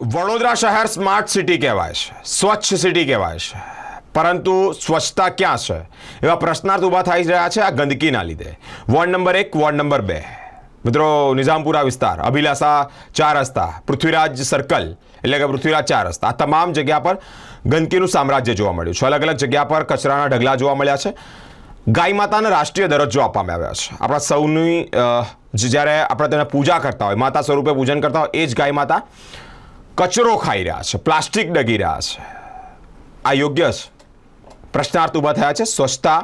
વડોદરા શહેર smart city કહેવાય છે, સ્વચ્છ સિટી કહેવાય છે. પરંતુ સ્વચ્છતા ક્યાં છે? એવા પ્રશ્નાર્થ ઊભા થઈ રહ્યા છે આ ગંદકીના લીધે. વોર્ડ નંબર એક, વોર્ડ નંબર બે. મિત્રો, નિઝામપુરા વિસ્તાર, અભિલાષા ચાર રસ્તા, પૃથ્વીરાજ સર્કલ એટલે કે પૃથ્વીરાજ ચાર રસ્તા. આ તમામ જગ્યા પર ગંદકીનું સામ્રાજ્ય જોવા મળ્યું છે. અલગ અલગ જગ્યા પર કચરાના ઢગલા જોવા મળ્યા છે. ગાય માતાને રાષ્ટ્રીય દરજ્જો આપવામાં આવ્યો છે. આપણા સૌની જ્યારે આપણે તેને પૂજા કરતા હોય, માતા સ્વરૂપે પૂજન કરતા હોય, એ જ ગાય માતા કચરો ખાઈ રહ્યા છે, પ્લાસ્ટિક ડગી રહ્યા છે. આ યોગ્ય પ્રશ્નાર્થ ઊભા થયા છે, સ્વચ્છતા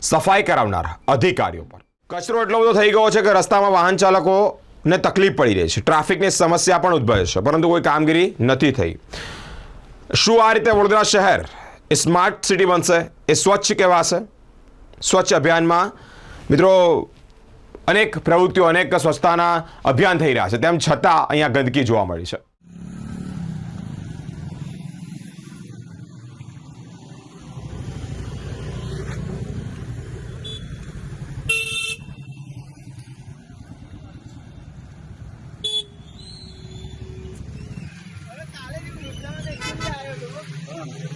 સફાઈ કરાવનાર અધિકારીઓ પર. કચરો એટલો બધો થઈ ગયો છે કે રસ્તામાં વાહન ચાલકોને તકલીફ પડી રહી છે, ટ્રાફિકની સમસ્યા પણ ઉદ્ભવે છે, પરંતુ કોઈ કામગીરી નથી થઈ. શું આ રીતે વડોદરા શહેર એ સ્માર્ટ સિટી બનશે, એ સ્વચ્છ કહેવાશે? સ્વચ્છ અભિયાનમાં મિત્રો અનેક પ્રવૃત્તિઓ, અનેક સ્વચ્છતાના અભિયાન થઈ રહ્યા છે, તેમ છતાં અહીંયા ગંદકી જોવા મળી છે. Amém.